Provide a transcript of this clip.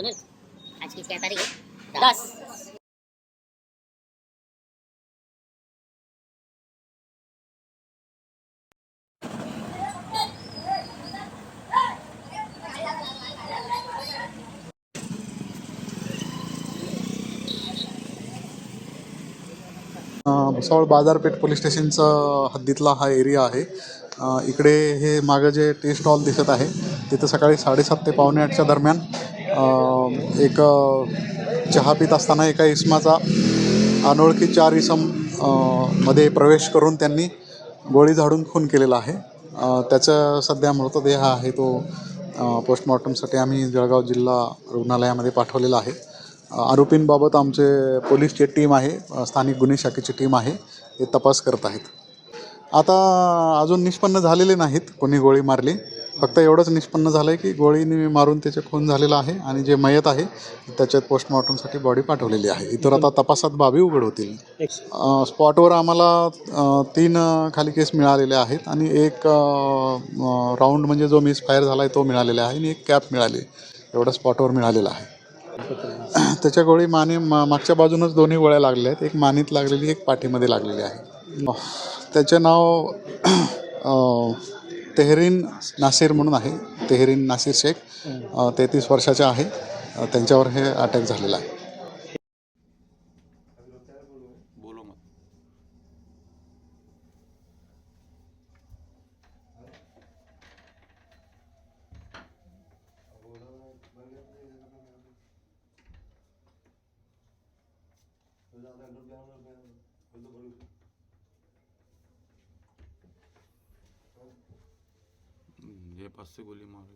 सुनील आज की क्या तारीख? है दस. अ, भुसावळ बाजारपेठ पोलीस स्टेशनचा हद्दीतला हा एरिया आहे. इकडे हे मागं जे टी स्टॉल दिसत आहे तिथं सकाळी साडेसात ते पावणे आठच्या दरम्यान एक चहा पित असताना एका इसमाचा अनोळखी चार इसममध्ये प्रवेश करून त्यांनी गोळी झाडून खून केलेला आहे. त्याचं सध्या मृतदेह आहे तो पोस्टमॉर्टमसाठी आम्ही जळगाव जिल्हा रुग्णालयामध्ये पाठवलेला आहे. आरोपींबाबत आमचे पोलीसची टीम आहे स्थानिक गुन्हे शाखेची टीम आहे ते तपास करत आहेत. आता अजून निष्पन्न झालेले नाहीत कोणी गोळी मारली. फक्त एवढंच निष्पन्न झालं आहे की गोळीने मारून त्याचे खून झालेला आहे आणि जे मयत आहे त्याच्यात पोस्टमॉर्टमसाठी बॉडी पाठवलेली आहे. इतर आता तपासात बाबी उघड होतील. स्पॉटवर आम्हाला तीन खाली केस मिळालेले आहेत आणि एक राऊंड म्हणजे जो मिस फायर झाला आहे तो मिळालेला आहे आणि एक कॅप मिळाली. एवढं स्पॉटवर मिळालेलं आहे. त्याच्या गोळी माने मा मागच्या बाजूनच दोन्ही गोळ्या लागलेल्या आहेत. एक मानेत लागलेली एक पाठीमध्ये लागलेली आहे. त्याचे नाव तेहरीन नासिर म्हणून आहे. तेहरीन नासिर शेख तेहतीस वर्षाचे आहे. त्यांच्यावर हे अटॅक झालेला आहे. Gracias. मत ये पास से गोली मार